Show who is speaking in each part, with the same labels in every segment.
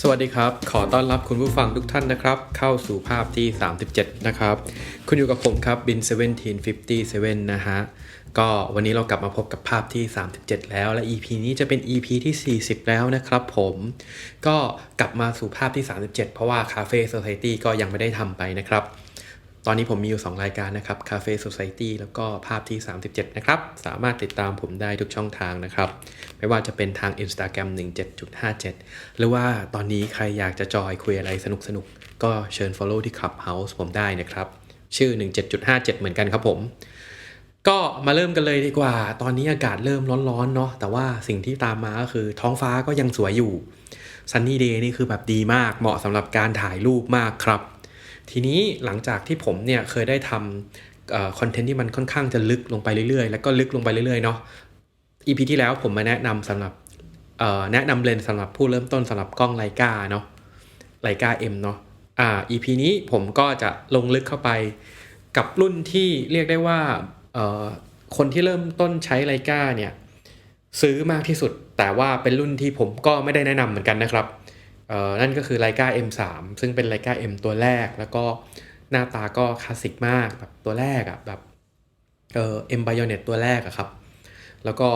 Speaker 1: สวัสดีครับ ขอต้อนรับคุณผู้ฟังทุกท่านนะครับ เข้าสู่ภาพที่ 37 นะครับ คุณอยู่กับผมครับบิน1757 นะฮะ ก็วันนี้เรากลับมาพบกับภาพที่ 37 แล้ว และ EP นี้จะเป็น EP ที่ 40 แล้วนะครับผม ก็กลับมาสู่ภาพที่ 37 เพราะว่า Cafe Society ก็ยังไม่ได้ทำไปนะครับ ตอนนี้ผมมีอยู่ 2 รายการนะครับ Cafe Society แล้วก็ภาพที่ 37 นะครับ สามารถติดตามผมได้ทุกช่องทางนะครับ ไม่ว่าจะเป็นทาง Instagram 17.57 หรือว่าตอนนี้ใครอยากจะจอยคุยอะไรสนุกๆก็เชิญ follow ที่ Clubhouse ผมได้นะครับ ชื่อ 17.57 เหมือนกันครับผม ก็มาเริ่มกันเลยดีกว่า ตอนนี้อากาศเริ่มร้อนๆเนาะแต่ว่าสิ่งที่ตามมาก็คือท้องฟ้าก็ยังสวยอยู่ Sunny Day นี่คือแบบดีมากเหมาะสำหรับการถ่ายรูปมากครับ ทีนี้หลังจากที่ผมเนี่ยเคยได้ทำคอนเทนต์ที่มันค่อนข้างจะลึกลงไปเรื่อยๆ แล้วก็ลึกลงไปเรื่อยๆเนาะ EP ที่แล้วผมมาแนะนำสำหรับแนะนำเลนสำหรับผู้เริ่มต้นสำหรับกล้องไลกาเนาะไลกา M เนาะอ่า EP นี้ผมก็จะลงลึกเข้าไปกับรุ่นที่เรียกได้ว่าคนที่เริ่มต้นใช้ไลกาเนี่ยซื้อมากที่สุด แต่ว่าเป็นรุ่นที่ผมก็ไม่ได้แนะนำเหมือนกันนะครับ นั่นก็คือไลกา M3 ซึ่งเป็นไลกา M ตัวแรก แล้วก็หน้าตาก็คลาสสิกมากแบบตัวแรกอะแบบเอ่อ M Bayonet ตัวแรกอะครับ แล้วก็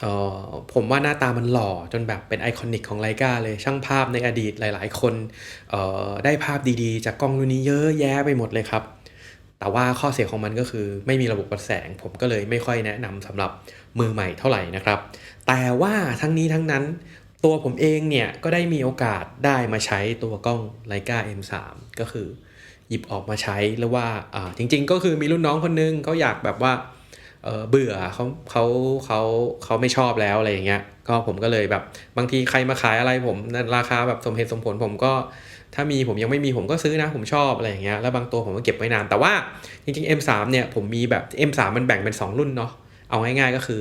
Speaker 1: เอ่อผมว่าหน้าตามันหล่อจนแบบเป็นไอคอนิกของไลกาเลยช่างภาพในอดีตหลายๆ คนเอ่อได้ภาพดีๆ จากกล้องรุ่นนี้เยอะแยะไปหมดเลยครับ แต่ว่าข้อเสียของมันก็คือไม่มีระบบวัดแสง ผมก็เลยไม่ค่อยแนะนำสำหรับมือใหม่เท่าไหร่นะครับ แต่ว่าทั้งนี้ทั้งนั้น ตัวผมเองเนี่ยก็ได้มีโอกาสได้มาใช้ตัวกล้องไลกา M3 ก็คือหยิบออกมาใช้แล้วว่าอ่าจริง ๆ ก็คือมีรุ่นน้องคนนึงเขาอยากแบบว่าเเบื่อเขาเขาเขาเขาไม่ชอบแล้วอะไรอย่างเงี้ยก็ผมก็เลยแบบบางทีใครมาขายอะไรผมราคาแบบสมเหตุสมผลผมก็ถ้ามีผมยังไม่มีผมก็ซื้อนะผมชอบอะไรอย่างเงี้ยแล้วบางตัวผมก็เก็บไว้นานแต่ว่าจริงๆ M3 เนี่ยผมมีแบบ M3 มันแบ่งเป็น 2 รุ่นเนาะเอาง่ายๆก็คือ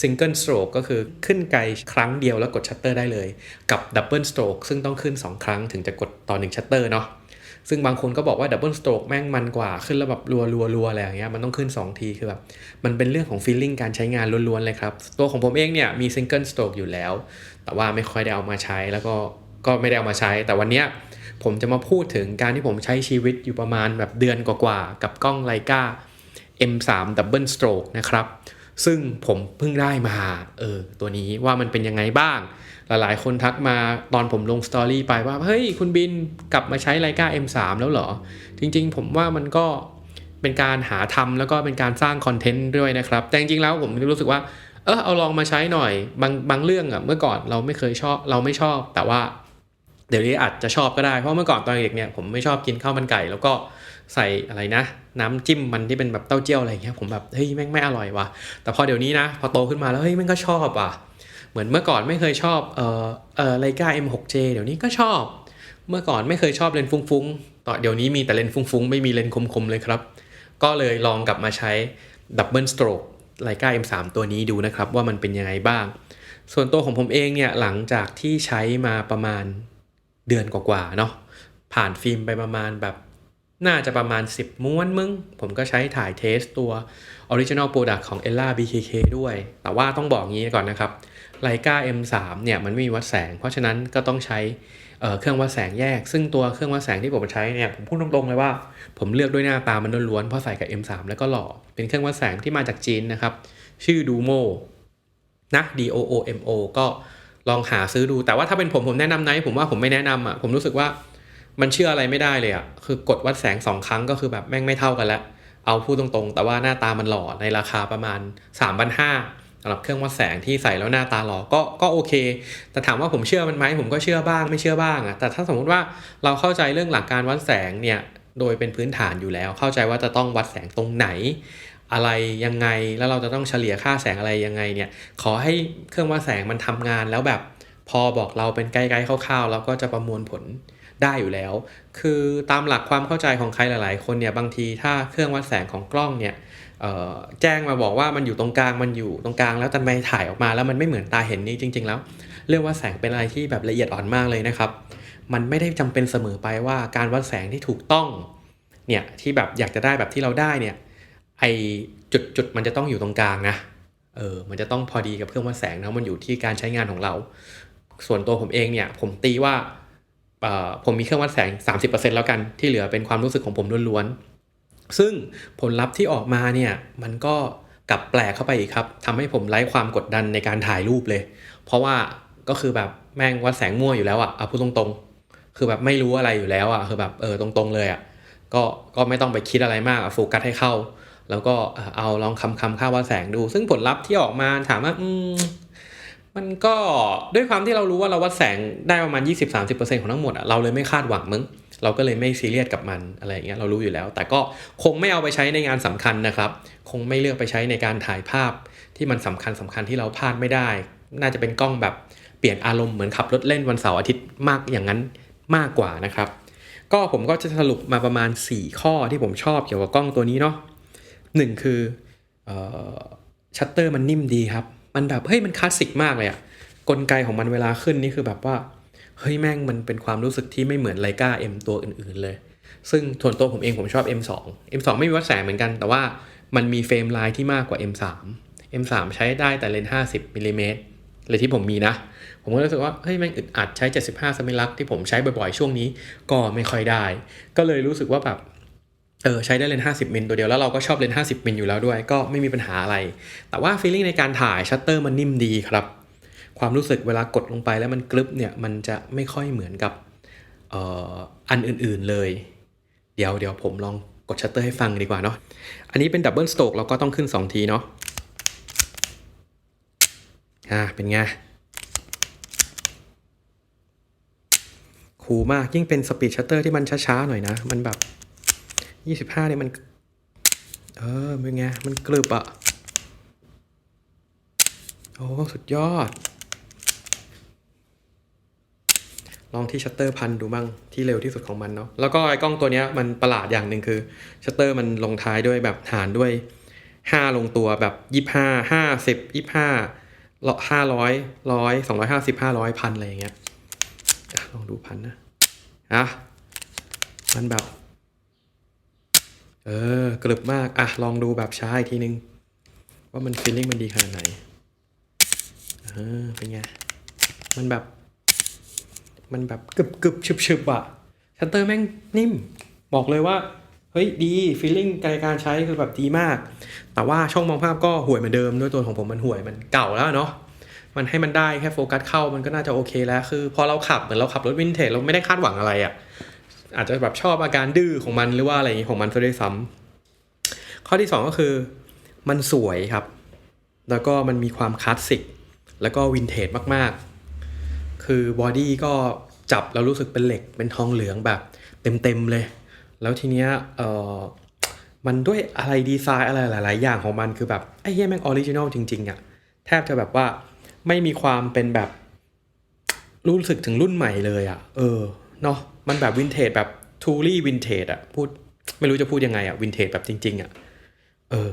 Speaker 1: Single Stroke ก็คือขึ้นไกลครั้งเดียวแล้วกดชัตเตอร์ได้เลย กับ Double Stroke ซึ่งต้องขึ้น 2 ครั้งถึงจะกดต่อ1ชัตเตอร์เนาะซึ่งบางคนก็บอกว่าดับเบิลสโตรกแม่งมันกว่าขึ้นแล้วแบบรัวรัวรัวอะไรอย่างเงี้ยมันต้องขึ้น 2 ทีคือแบบมันเป็นเรื่องของฟีลลิ่งการใช้งานล้วนๆเลยครับ ตัวของผมเองเนี่ยมีซิงเกิลสโตรกอยู่แล้ว แต่ว่าไม่ค่อยได้เอามาใช้แล้วก็ก็ไม่ได้เอามาใช้ แต่วันเนี้ยผมจะมาพูดถึงการที่ผมใช้ชีวิตอยู่ประมาณแบบเดือนกว่าๆกับกล้องไลกา M3 Double Stroke นะครับ ซึ่งผมเพิ่งได้มาเออตัวนี้ว่ามันเป็นยังไงบ้าง หลายๆ คนทักมาตอนผมลงสตอรี่ไปว่า เฮ้ย คุณบินกลับมาใช้ไลกา M3 แล้วเหรอ จริง ๆ ผมว่ามันก็เป็นการหาทำแล้วก็เป็นการสร้างคอนเทนต์ด้วยนะครับ แต่จริงๆแล้วผมรู้สึกว่าเออเอาลองมาใช้หน่อยบางบางเรื่องอะเมื่อก่อนเราไม่เคยชอบเราไม่ชอบ แต่ว่า เดี๋ยวนี้อาจจะชอบก็ได้ เพราะเมื่อก่อนตอนเด็กเนี่ยผมไม่ชอบกินข้าวมันไก่ แล้วก็ใส่อะไรนะ น้ำจิ้มมันที่เป็นแบบเต้าเจี้ยวอะไรอย่างเงี้ยผมแบบเฮ้ยแม่งไม่อร่อยว่ะแต่พอเดี๋ยวนี้นะ พอโตขึ้นมาแล้วเฮ้ยแม่งก็ชอบว่ะเหมือนเมื่อก่อนไม่เคยชอบเอ่อเอ่อไลกา M6J เดี๋ยวนี้ก็ชอบ เมื่อก่อนไม่เคยชอบเลนฟุ้งๆต่อเดี๋ยวนี้มีแต่เลนฟุ้งๆ ไม่มีเลนคมๆเลยครับ ก็เลยลองกลับมาใช้ดับเบิลสโตรกไลกา M3 ตัวนี้ดูนะครับว่ามันเป็นยังไงบ้าง ส่วนตัวของผมเองเนี่ยหลังจากที่ใช้มาประมาณ เดือนกว่าๆเนาะผ่านฟิล์มไปประมาณแบบน่าจะประมาณ 10 ม้วนมึง ผมก็ใช้ถ่ายเทสตัว Original Product ของ Ella BKK ด้วย แต่ว่าต้องบอกงี้ก่อนนะครับไลกา M3 เนี่ยมันไม่มีวัดแสง เพราะฉะนั้นก็ต้องใช้เเครื่องวัดแสงแยก ซึ่งตัวเครื่องวัดแสงที่ผมใช้เนี่ยผมพูดตรงๆเลยว่า ผมเลือกด้วยหน้าตามันล้วนๆเพราะใส่กับ M3 แล้วก็หล่อ เป็นเครื่องวัดแสงที่มาจากจีนนะครับ ชื่อ Dumo นะ D O O M O ก็ ลองหาซื้อดูแต่ว่าถ้าเป็นผมผมแนะนำไหนผมว่าผมไม่แนะนำอะผมรู้สึกว่ามันเชื่ออะไรไม่ได้เลยอะคือกดวัดแสงสองครั้งก็คือแบบแม่งไม่เท่ากันแล้ว เอาพูดตรงๆ แต่ว่าหน้าตามันหล่อในราคาประมาณ3 5 0 0สำหรับเครื่องวัดแสงที่ใส่แล้วหน้าตาหล่อก็ก็โอเค แต่ถามว่าผมเชื่อมันไหมผมก็เชื่อบ้างไม่เชื่อบ้างอะแต่ถ้าสมมุติว่าเราเข้าใจเรื่องหลักการวัดแสงเนี่ยโดยเป็นพื้นฐานอยู่แล้ว เข้าใจว่าจะต้องวัดแสงตรงไหน อะไรยังไง แล้วเราจะต้องเฉลี่ยค่าแสงอะไรยังไงเนี่ย ขอให้เครื่องวัดแสงมันทำงานแล้วแบบพอบอกเราเป็นไกด์ๆคร่าวๆเราก็จะประมวลผลได้อยู่แล้ว คือตามหลักความเข้าใจของใครหลายๆ คนเนี่ยบางทีถ้าเครื่องวัดแสงของกล้องเนี่ยแจ้งมาบอกว่ามันอยู่ตรงกลางมันอยู่ตรงกลางแล้วทำไมถ่ายออกมาแล้วมันไม่เหมือนตาเห็นนี่จริง ๆ แล้ว เรื่องวัดแสงเป็นอะไรที่แบบละเอียดอ่อนมากเลยนะครับ มันไม่ได้จำเป็นเสมอไปว่าการวัดแสงที่ถูกต้องเนี่ยที่แบบอยากจะได้แบบที่เราได้เนี่ย ไอจุดจุดมันจะต้องอยู่ตรงกลางนะเออมันจะต้องพอดีกับเครื่องวัดแสงนะมันอยู่ที่การใช้งานของเรา ส่วนตัวผมเองเนี่ย ผมตีว่าผมมีเครื่องวัดแสง 30%แล้วกันที่เหลือเป็นความรู้สึกของผมล้วนๆ ซึ่งผลลัพธ์ที่ออกมาเนี่ย มันก็กลับแปลกเข้าไปอีกครับทำให้ผมไร้ความกดดันในการถ่ายรูปเลย เพราะว่าก็คือแบบแม่งวัดแสงมั่วอยู่แล้วอะเอาพูดตรงๆ คือแบบไม่รู้อะไรอยู่แล้วอะคือแบบเออตรงๆเลยอะก็ก็ไม่ต้องไปคิดอะไรมากโฟกัสให้เข้า แล้วก็เอาลองคำคำค่าวัดแสงดู ซึ่งผลลัพธ์ที่ออกมาถามว่าอืมมันก็ด้วยความที่เรารู้ว่าเราวัดแสงได้ประมาณ 20-30%ของทั้งหมดอะเราเลยไม่คาดหวังมึงเราก็เลยไม่ซีเรียสกับมันอะไรอย่างเงี้ยเรารู้อยู่แล้ว แต่ก็คงไม่เอาไปใช้ในงานสำคัญนะครับ คงไม่เลือกไปใช้ในการถ่ายภาพที่มันสำคัญสำคัญที่เราพลาดไม่ได้ น่าจะเป็นกล้องแบบเปลี่ยนอารมณ์เหมือนขับรถเล่นวันเสาร์อาทิตย์มากอย่างนั้นมากกว่านะครับ ก็ผมก็จะสรุปมาประมาณ 4 ข้อที่ผมชอบเกี่ยวกับกล้องตัวนี้เนาะ หนึ่งคือชัตเตอร์มันนิ่มดีครับ มันแบบเฮ้ยมันคลาสสิกมากเลยอะกลไกของมันเวลาขึ้นนี่คือแบบว่าเฮ้ยแม่งมันเป็นความรู้สึกที่ไม่เหมือนไลกา M ตัวอื่นๆเลย ซึ่งส่วนตัวผมเองผมชอบ M2 M2 ไม่มีวัดแสงเหมือนกัน แต่ว่ามันมีเฟรมไลน์ที่มากกว่า M3 M3 ใช้ได้แต่เลนส์50มิลลิเมตรเลยที่ผมมีนะ ผมก็รู้สึกว่าเฮ้ยแม่งอึดอัดใช้ 75สมิลักที่ผมใช้บ่อยๆ ช่วงนี้ ก็ไม่ค่อยได้ ก็เลยรู้สึกว่าแบบ เออใช้ได้เลนส์50 มิลตัวเดียวแล้วเราก็ชอบเลนส์50 มิลอยู่แล้วด้วย ก็ไม่มีปัญหาอะไร แต่ว่าฟีลลิ่งในการถ่ายชัตเตอร์มันนิ่มดีครับ ความรู้สึกเวลากดลงไปแล้วมันกรึบเนี่ยมันจะไม่ค่อยเหมือนกับเอ่ออันอื่นๆเลย เดี๋ยวเดี๋ยวผมลองกดชัตเตอร์ให้ฟังดีกว่าเนาะอันนี้เป็นดับเบิลสโตกเราก็ต้องขึ้น 2 ทีเนาะอ่าเป็นไงคูมากยิ่งเป็นสปีดชัตเตอร์ที่มันช้าๆหน่อยนะ มันแบบ 25เนี่ยมัน เออเป็นไง มันกรึบอะโอ้สุดยอด ลองที่ชัตเตอร์พันดูบ้างที่เร็วที่สุดของมันเนาะแล้วก็ไอ้กล้องตัวเนี้ยมันประหลาดอย่างหนึ่งคือชัตเตอร์มันลงท้ายด้วยแบบหารด้วย5ลงตัวแบบ25 50 25ห้าร้อยร้อยสองร้อยห้าสิบห้าร้อยพันอะไรอย่างเงี้ยลองดูพันนะอะมันแบบ เออกรึบมาก อะ ลองดูแบบช้าอีกทีนึง ว่ามันฟีลลิ่งมันดีขนาดไหน เออ เป็นไง มันแบบ มันแบบกึบกึบชึบชึบอะชัตเตอร์แม่งนิ่ม บอกเลยว่า เฮ้ย ดีฟีลลิ่งการใช้คือแบบดีมาก แต่ว่าช่องมองภาพก็ห่วยเหมือนเดิมด้วยตัวของผมมันห่วยมันเก่าแล้วเนาะมันให้มันได้แค่โฟกัสเข้ามันก็น่าจะโอเคแล้ว คือ พอเราขับเหมือนเราขับรถวินเทจเราไม่ได้คาดหวังอะไรอะ อาจจะแบบชอบอาการดื้อของมันหรือว่าอะไรอย่างนี้ของมันซะด้วยซ้ำข้อที่สองก็คือ มันสวยครับ แล้วก็มันมีความคลาสสิกแล้วก็วินเทจมากๆ คือบอดี้ก็จับแล้วรู้สึกเป็นเหล็กเป็นทองเหลืองแบบเต็มๆเลย แล้วทีเนี้ยเออมันด้วยอะไรดีไซน์อะไรหลาย ๆ อย่างของมันคือแบบไอ้เหี้ยแม่งออริจินอลจริง ๆอะแทบจะแบบว่าไม่มีความเป็นแบบรู้สึกถึงรุ่นใหม่เลยอะ เออเนาะ มันแบบวินเทจแบบทูรี่วินเทจอะพูดไม่รู้จะพูดยังไงอะวินเทจแบบจริง ๆอะเออ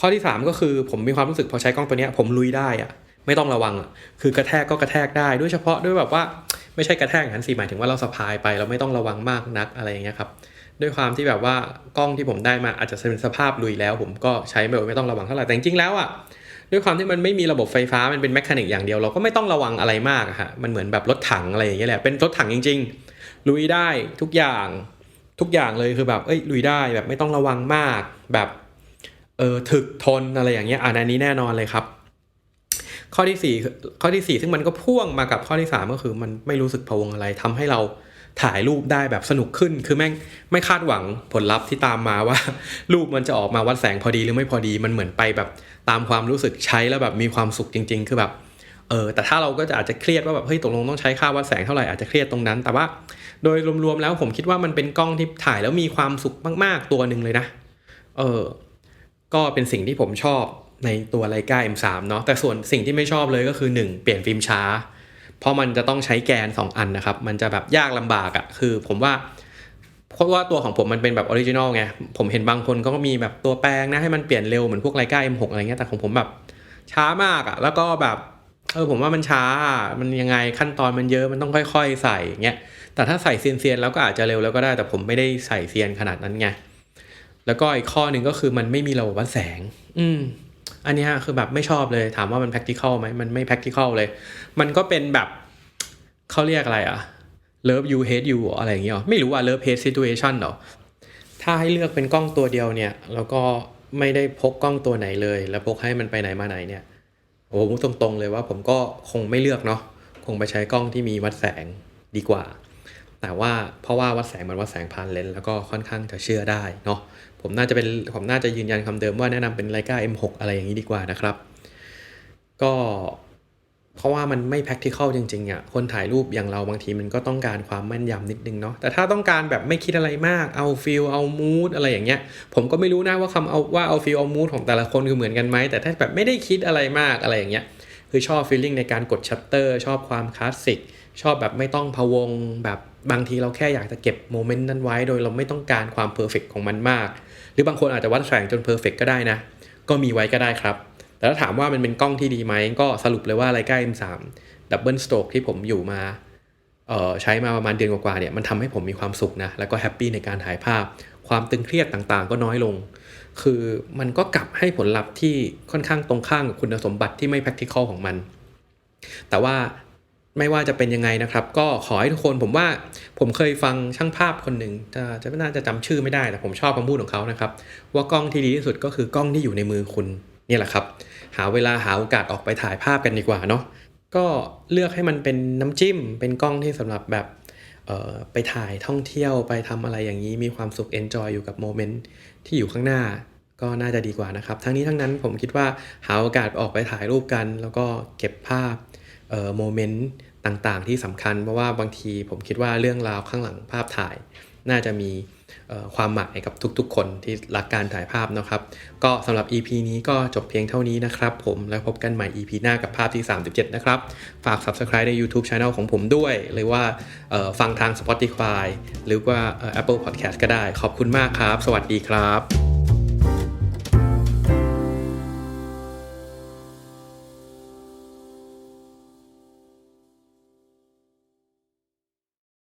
Speaker 1: ข้อที่ 3 ก็คือผมมีความรู้สึกพอใช้กล้องตัวเนี้ย ผมลุยได้อะไม่ต้องระวังอะคือกระแทกก็กระแทกได้ด้วยเฉพาะด้วยแบบว่าไม่ใช่กระแทกอย่างนั้นสิหมายถึงว่าเราสะพายไปเราไม่ต้องระวังมากนักอะไรอย่างเงี้ยครับด้วยความที่แบบว่ากล้องที่ผมได้มาอาจจะเป็นสภาพลุยแล้ว ผมก็ใช้แบบไม่ต้องระวังเท่าไหร่แต่จริงๆแล้วอะด้วยความที่มันไม่มีระบบไฟฟ้ามันเป็นแมคานิกอย่างเดียวเราก็ไม่ต้องระวังอะไรมากอะฮะมันเหมือนแบบรถถังอะไรอย่างเงี้ยแหละเป็นรถถังจริง ๆ ลุยได้ทุกอย่างทุกอย่างเลยคือแบบเอ้ยลุยได้แบบไม่ต้องระวังมากแบบเออถึกทนอะไรอย่างเงี้ยอันนี้แน่นอนเลยครับ ข้อที่สี่ข้อที่สี่ซึ่งมันก็พ่วงมากับข้อที่สามก็คือมันไม่รู้สึกพะวงอะไรทำให้เราถ่ายรูปได้แบบสนุกขึ้น คือแม่งไม่คาดหวังผลลัพธ์ที่ตามมาว่า รูปมันจะออกมาวัดแสงพอดีหรือไม่พอดี มันเหมือนไปแบบตามความรู้สึกใช้แล้วแบบมีความสุขจริง ๆ คือแบบ เออแต่ถ้าเราก็จะอาจจะเครียดว่าแบบเฮ้ยตกลงต้องใช้ค่าวัดแสงเท่าไหร่อาจจะเครียดตรงนั้น แต่ว่าโดยรวมๆแล้วผมคิดว่ามันเป็นกล้องที่ถ่ายแล้วมีความสุขมากๆตัวหนึ่งเลยนะ เออก็เป็นสิ่งที่ผมชอบในตัวไลกา M3 เนาะแต่ส่วนสิ่งที่ไม่ชอบเลยก็คือ 1 เปลี่ยนฟิล์มช้า เพราะมันจะต้องใช้แกน 2 อันนะครับ มันจะแบบยากลำบากอะ่ะคือผมว่าเพราะว่าตัวของผมมันเป็นแบบออริจินอลไงผมเห็นบางคนก็มีแบบตัวแปลงนะให้มันเปลี่ยนเร็วเหมือนพวกไลกา M6 อะไรเงี้ยแต่ของผมแบบช้ามากอะ่ะแล้วก็แบบ เออผมว่ามันช้า มันยังไงขั้นตอนมันเยอะมันต้องค่อยๆ ใส่เงี้ย แต่ถ้าใส่เซียนๆแล้วก็อาจจะเร็วแล้วก็ได้ แต่ผมไม่ได้ใส่เซียนขนาดนั้นไง แล้วก็อีกข้อหนึ่งก็คือมันไม่มีระบบวัดแสง อืม อันนี้คือแบบไม่ชอบเลย ถามว่ามัน practical ไหมมันไม่ practical เลย มันก็เป็นแบบเขาเรียกอะไรอะ love you hate you อะไรอย่างเงี้ยหรอไม่รู้ว่า love hate situation เหรอ ถ้าให้เลือกเป็นกล้องตัวเดียวเนี่ย แล้วก็ไม่ได้พกกล้องตัวไหนเลย แล้วพกให้มันไปไหนมาไหนเนี่ย โอ้โหตรงๆเลยว่าผมก็คงไม่เลือกเนาะคงไปใช้กล้องที่มีวัดแสงดีกว่า แต่ว่าเพราะว่าวัดแสงมันวัดแสงผ่านเลนส์แล้วก็ค่อนข้างจะเชื่อได้เนาะผมน่าจะเป็นผมน่าจะยืนยันคำเดิมว่าแนะนำเป็นไลกา M6 อะไรอย่างนี้ดีกว่านะครับ ก็ เพราะว่ามันไม่ practical จริงๆอะ่ะ คนถ่ายรูปอย่างเราบางทีมันก็ต้องการความแม่นยำนิดนึงเนาะ แต่ถ้าต้องการแบบไม่คิดอะไรมาก เอาฟิลเอามูดอะไรอย่างเงี้ย ผมก็ไม่รู้นะว่าคำเอาว่าเอาฟิลเอามูดของแต่ละคนคือเหมือนกันไหม แต่ถ้าแบบไม่ได้คิดอะไรมากอะไรอย่างเงี้ย คือชอบฟีลลิ่งในการกดชัตเตอร์ ชอบความคลาสสิก ชอบแบบไม่ต้องพะวง แบบบางทีเราแค่อยากจะเก็บโมเมนต์นั้นไว้ โดยเราไม่ต้องการความเพอร์เฟกของมันมาก หรือบางคนอาจจะวัดแสงจนเพอร์เฟกก็ได้นะ ก็มีไว้ก็ได้ครับ แต่ถ้าถามว่ามันเป็นกล้องที่ดีไหมก็สรุปเลยว่าไลกา M3 ดับเบิลสโตรกที่ผมอยู่มาเอ่อใช้มาประมาณเดือนกว่าๆเนี่ยมันทำให้ผมมีความสุขนะ แล้วก็แฮปปี้ในการถ่ายภาพ ความตึงเครียดต่างๆ ก็น้อยลง คือมันก็กลับให้ผลลัพธ์ที่ค่อนข้างตรงข้ามกับคุณสมบัติที่ไม่ practical ของมัน แต่ว่าไม่ว่าจะเป็นยังไงนะครับ ก็ขอให้ทุกคนผมว่าผมเคยฟังช่างภาพคนหนึ่งจะจะไม่น่าจะจำชื่อไม่ได้แต่ผมชอบคำพูดของเขานะครับ ว่ากล้องที่ดีที่สุดก็คือกล้องที่อยู่ในมือคุณ นี่แหละครับ หาเวลาหาโอกาสออกไปถ่ายภาพกันดีกว่าเนาะก็เลือกให้มันเป็นน้ำจิ้ม เป็นกล้องที่สำหรับแบบไปถ่ายท่องเที่ยวไปทำอะไรอย่างนี้มีความสุขเอนจอยอยู่กับโมเมนต์ที่อยู่ข้างหน้าก็น่าจะดีกว่านะครับ ทั้งนี้ทั้งนั้นผมคิดว่าหาโอกาสออกไปถ่ายรูปกัน แล้วก็เก็บภาพโมเมนต์ต่างๆ ที่สำคัญ เพราะว่าบางทีผมคิดว่าเรื่องราวข้างหลังภาพถ่าย น่าจะมี ความหมายกับทุกๆ คนที่รักการถ่ายภาพนะครับ ก็สำหรับ EP นี้ก็จบเพียงเท่านี้นะครับผมแล้วพบกันใหม่ EP หน้ากับภาพที่ 37 นะครับ ฝาก Subscribe ใน YouTube Channel ของผมด้วย หรือว่าฟังทาง Spotify หรือว่าเอ่อ Apple Podcast ก็ได้ ขอบคุณมากครับ สวัสดีครับ